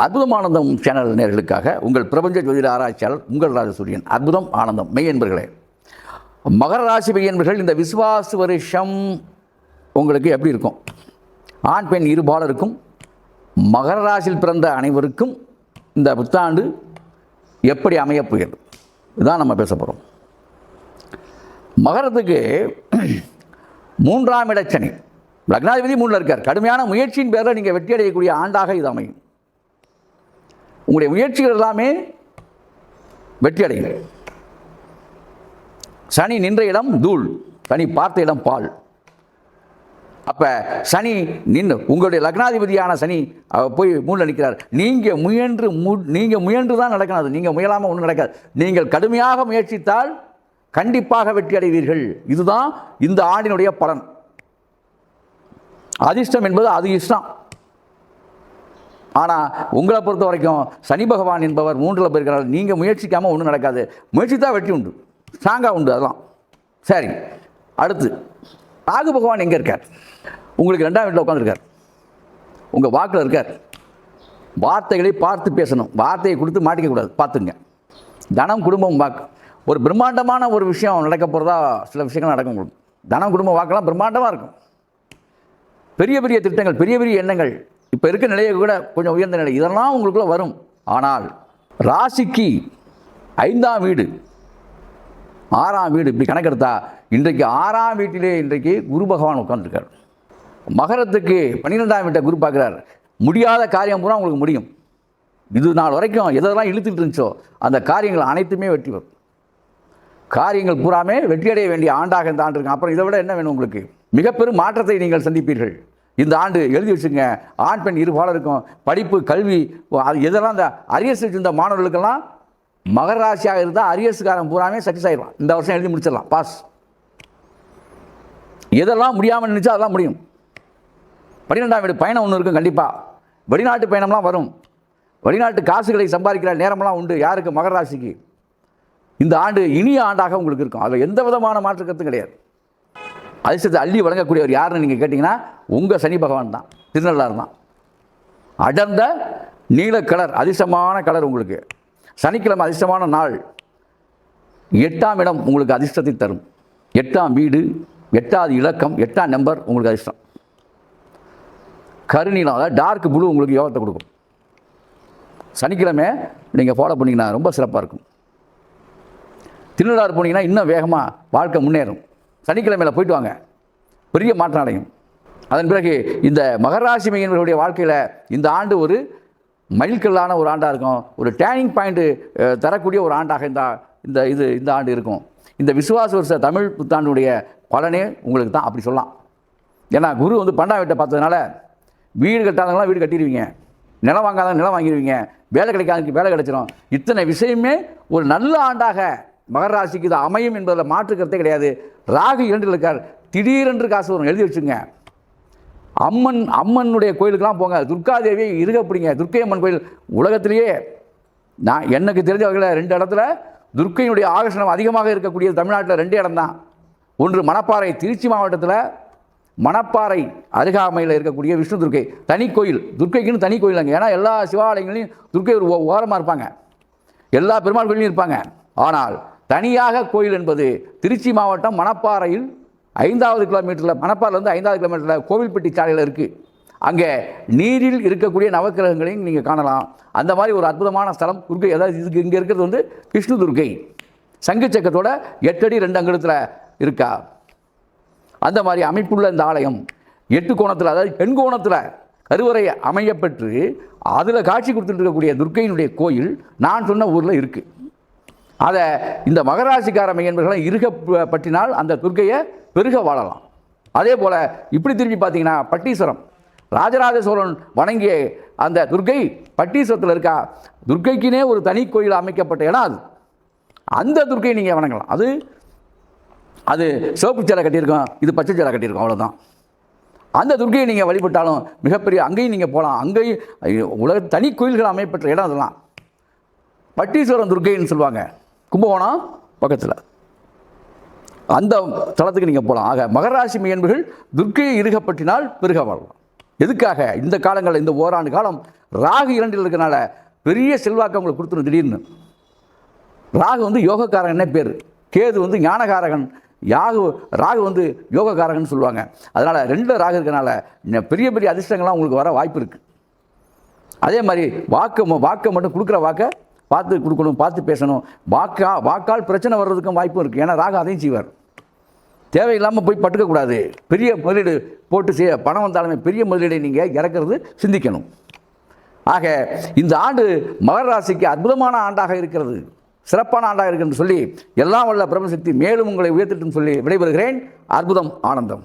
அற்புதமானந்தம் channel நேர்களுக்காக உங்கள் பிரபஞ்ச ஜோதிட ஆராய்ச்சியாளர் உங்கள் ராஜசூரியன். அற்புதம் ஆனந்தம். மெய் என்பர்களே மகர ராசி மெய் என்பர்கள் இந்த விசுவாச வருஷம் உங்களுக்கு எப்படி இருக்கும்? ஆண் பெண் இருபாலருக்கும் மகர ராசியில் பிறந்த அனைவருக்கும் இந்த புத்தாண்டு எப்படி அமையப்போகிறது இதுதான் நம்ம பேச போகிறோம் மகரத்துக்கு மூன்றாம் இடச்சனி. லக்னாதிபதி மூணில் இருக்கார். கடுமையான முயற்சியின் பேரில் நீங்கள் வெற்றி அடையக்கூடிய ஆண்டாக இது அமையும். உங்களுடைய முயற்சிகள் எல்லாமே வெற்றி அடையும் சனி நின்ற இடம் தூள் சனி பார்த்த இடம் பால். அப்போ சனி நின்று உங்களுடைய லக்னாதிபதியான சனி அவர் போய் மூணில் நிற்கிறார். நீங்கள் முயன்று மு நீங்கள் முயன்று தான் நடக்கணும் அது. நீங்கள் முயலாமல் ஒன்றும் நடக்காது. நீங்கள் கடுமையாக முயற்சித்தால் கண்டிப்பாக வெற்றி அடைவீர்கள். இதுதான் இந்த ஆண்டினுடைய பலன். அதிர்ஷ்டம் என்பது அது இஷ்டம். ஆனால் உங்களை பொறுத்த வரைக்கும் சனி பகவான் என்பவர் மூன்றில் போயிருக்கிறார். நீங்கள் முயற்சிக்காமல் ஒன்றும் நடக்காது. முயற்சித்தா வெற்றி உண்டு. ஸ்ட்ராங்காக உண்டு அதெல்லாம். சரி. அடுத்து ராகு பகவான் எங்கே இருக்கார்? உங்களுக்கு ரெண்டாம் வீட்டில் உட்காந்துருக்கார் உங்கள் வாக்கில் இருக்கார். வார்த்தைகளை பார்த்து பேசணும். வார்த்தையை கொடுத்து மாட்டிக்கக்கூடாது பார்த்துங்க. தனம் குடும்பம் வாக்கு. ஒரு பிரம்மாண்டமான ஒரு விஷயம் நடக்க போகிறதா சில விஷயங்கள் நடக்கும் உங்களுக்கு தனம் குடும்பம் வாக்கெல்லாம் பிரம்மாண்டமாக இருக்கும். பெரிய பெரிய திட்டங்கள் பெரிய பெரிய எண்ணங்கள். இப்போ இருக்க நிலையை கூட கொஞ்சம் உயர்ந்த நிலை. இதெல்லாம் உங்களுக்குள்ள வரும். ஆனால் ராசிக்கு ஐந்தாம் வீடு ஆறாம் வீடு இப்படி கணக்கெடுத்தா இன்றைக்கு ஆறாம் வீட்டிலே இன்றைக்கு குரு பகவான் உட்காந்துருக்கார் மகரத்துக்கு பன்னிரெண்டாம் வீட்டை குரு பார்க்குறார். முடியாத காரியம் பூரா உங்களுக்கு முடியும். இது நாள் வரைக்கும் எதெல்லாம் இழுத்துட்டு இருந்துச்சோ அந்த காரியங்கள் அனைத்துமே வெற்றி வரும் காரியங்கள் பூராமே வெற்றியடைய வேண்டிய ஆண்டாக இந்த ஆண்டு இருக்கும் அப்புறம் இதை விட என்ன வேணும் உங்களுக்கு? மிகப்பெரும் மாற்றத்தை நீங்கள் சந்திப்பீர்கள். இந்த ஆண்டு எழுதி வச்சுங்க ஆண் பெண் இருபாலருக்கும் படிப்பு கல்வி அது எதெல்லாம் இந்த அரியர்ஸ் வச்சிருந்த மாணவர்களுக்கெல்லாம் மகராசியாக இருந்தால் அரியர்ஸுக்காரன் பூராமே சக்ஸஸ் ஆகிடலாம் இந்த வருஷம் எழுதி முடிச்சிடலாம். பாஸ் எதெல்லாம் முடியாமல் நினச்சா அதெல்லாம் முடியும். பன்னிரெண்டாம் வீடு பயணம் ஒன்று இருக்கும் கண்டிப்பாக வெளிநாட்டு பயணம்லாம் வரும். வெளிநாட்டு காசுகளை சம்பாதிக்கிற நேரமெல்லாம் உண்டு. யாருக்கு? மகராசிக்கு இந்த ஆண்டு இனிய ஆண்டாக உங்களுக்கு இருக்கும். அதில் எந்த விதமான மாற்றுக்கத்தும் கிடையாது. அதிர்ஷ்டத்தை அள்ளி வழங்கக்கூடியவர் யாருன்னு நீங்கள் கேட்டிங்கன்னா உங்கள் சனி பகவான் தான் திருநள்ளாறு தான். அடர்ந்த நீல கலர் அதிர்ஷ்டமான கலர் உங்களுக்கு. சனிக்கிழமை அதிர்ஷ்டமான நாள். எட்டாம் இடம் உங்களுக்கு அதிர்ஷ்டத்தை தரும். எட்டாம் வீடு எட்டாவது இலக்கம் எட்டாம் நம்பர் உங்களுக்கு அதிர்ஷ்டம். கருநீலம் அதாவது டார்க் ப்ளூ உங்களுக்கு யோகத்தை கொடுக்கும். சனிக்கிழமை நீங்கள் ஃபாலோ பண்ணிங்கன்னா ரொம்ப சிறப்பாக இருக்கும். திருநள்ளாறு போனீங்கன்னா இன்னும் வேகமாக வாழ்க்கை முன்னேறும். சனிக்கிழமையில் போயிட்டு வாங்க. பெரிய மாற்றம் அடையும். அதன் பிறகு இந்த மகராசி மையன்களுடைய வாழ்க்கையில் இந்த ஆண்டு ஒரு மயில்கல்லான ஒரு ஆண்டாக இருக்கும். ஒரு டேர்னிங் பாயிண்ட்டு தரக்கூடிய ஒரு ஆண்டாக இந்த இந்த இது இந்த ஆண்டு இருக்கும். இந்த விசுவாச வருஷ தமிழ் புத்தாண்டுடைய பலனே உங்களுக்கு தான் அப்படி சொல்லலாம். ஏன்னா குரு வந்து பண்டா வீட்டை பார்த்ததுனால வீடு கட்டாதவங்களாம் வீடு கட்டிடுவீங்க. நிலம் வாங்காதவங்க நிலம் வாங்கிடுவீங்க. வேலை கிடைக்காதவங்க வேலை கிடைச்சிரும். இத்தனை விஷயமே ஒரு நல்ல ஆண்டாக மகர ராசிக்கு இது அமையும் என்பதில் மாற்று கருத்தே கிடையாது. ராகு இரண்டில் இருக்கார். திடீரென்று காசு வரும். எழுதி வச்சுங்க அம்மன் அம்மனுடைய கோயிலுக்கெல்லாம் போங்க. துர்காதேவியை இருக துர்க்கை அம்மன் கோயில் உலகத்திலேயே நான் எனக்கு தெரிஞ்ச வகையில் ரெண்டு இடத்துல துர்க்கையினுடைய ஆகர்ஷணம் அதிகமாக இருக்கக்கூடிய தமிழ்நாட்டில் ரெண்டு இடம் தான் ஒன்று மணப்பாறை திருச்சி மாவட்டத்தில் மணப்பாறை அருகாமையில் இருக்கக்கூடிய விஷ்ணு துர்க்கை. தனி கோயில். துர்க்கைக்குன்னு தனி கோயில் அங்கே. ஏன்னா எல்லா சிவாலயங்களையும் துர்க்கை ஒரு ஓ- ஓரமாக இருப்பாங்க. எல்லா பெருமாள் கோயிலையும் இருப்பாங்க. ஆனால் தனியாக கோயில் என்பது திருச்சி மாவட்டம் மணப்பாறையில் ஐந்தாவது கிலோமீட்டரில் மணப்பாறையிலேருந்து ஐந்தாவது கிலோமீட்டரில் கோவில்பட்டி சாலையில் இருக்குது அங்கே நீரில் இருக்கக்கூடிய நவக்கிரகங்களையும் நீங்கள் காணலாம். அந்த மாதிரி ஒரு அற்புதமான ஸ்தலம் துர்க்கை அதாவது இதுக்கு இங்கே இருக்கிறது வந்து விஷ்ணு துர்க்கை சங்கு சக்கரத்தோட எட்டடி ரெண்டு அங்குலத்தில் இருக்கா? அந்த மாதிரி அமைப்புள்ள இந்த ஆலயம் எட்டு கோணத்தில் அதாவது பெண் கோணத்தில் கருவறை அமையப்பெற்று அதில் காட்சி கொடுத்துட்டு இருக்கக்கூடிய துர்க்கையினுடைய கோயில் நான் சொன்ன ஊரில் இருக்குது அதை இந்த மகராசிக்கார மையன்பர்களை இருக பற்றினால் அந்த துர்க்கையை பெருக வாழலாம். அதே போல் இப்படி திரும்பி பார்த்தீங்கன்னா பட்டீஸ்வரம். ராஜராஜ சோழன் வணங்கிய அந்த துர்க்கை பட்டீஸ்வரத்தில் இருக்கா? துர்க்கைக்குனே ஒரு தனி கோயில் அமைக்கப்பட்ட இடம் அது. அந்த துர்க்கையை நீங்கள் வணங்கலாம். அது அது சிவப்பு சேலை கட்டியிருக்கோம் இது பச்சை சேலை கட்டியிருக்கோம் அவ்வளோதான் அந்த துர்க்கையை நீங்கள் வழிபட்டாலும் மிகப்பெரிய அங்கேயும் நீங்கள் போகலாம் அங்கேயும் உலக தனி கோயில்கள் அமைப்பட்ட இடம் அதெல்லாம். பட்டீஸ்வரம் துர்க்கைன்னு சொல்லுவாங்க. கும்பகோணம் பக்கத்தில். அந்த தளத்துக்கு நீங்கள் போகலாம் ஆக மகராசி மையன்பர்கள் துர்க்கையை இருகப்பட்டினால் பெருக வரலாம் எதுக்காக? இந்த காலங்களில் இந்த ஓராண்டு காலம் ராகு இரண்டில் இருக்கிறனால பெரிய செல்வாக்கு அவங்களுக்கு கொடுத்துரும் திடீர்னு. ராகு வந்து யோகக்காரகன்னே பேர். கேது வந்து ஞானகாரகன் யாகு ராகு வந்து யோகக்காரகன் சொல்லுவாங்க. அதனால் ரெண்டு ராகு இருக்கனால பெரிய பெரிய அதிர்ஷ்டங்கள்லாம் உங்களுக்கு வர வாய்ப்பு இருக்குது அதே மாதிரி வாக்கு வாக்கை மட்டும் கொடுக்குற வாக்கை பார்த்து கொடுக்கணும் பார்த்து பேசணும். வாக்கா வாக்கால் பிரச்சனை வர்றதுக்கும் வாய்ப்பும் இருக்குது ஏன்னா ராக அதையும் செய்வார். தேவையில்லாமல் போய் பட்டுக்கக்கூடாது பெரிய முதலீடு போட்டு செய்ய பணம் வந்தாலுமே பெரிய முதலீடை நீங்கள் இறக்கிறது சிந்திக்கணும். ஆக இந்த ஆண்டு மகர ராசிக்கு அற்புதமான ஆண்டாக இருக்கிறது. சிறப்பான ஆண்டாக இருக்கிறது சொல்லி எல்லாம் வல்ல பிரபசக்தி மேலும் உங்களை உயர்த்திட்டும் சொல்லி விடைபெறுகிறேன். அற்புதம் ஆனந்தம்.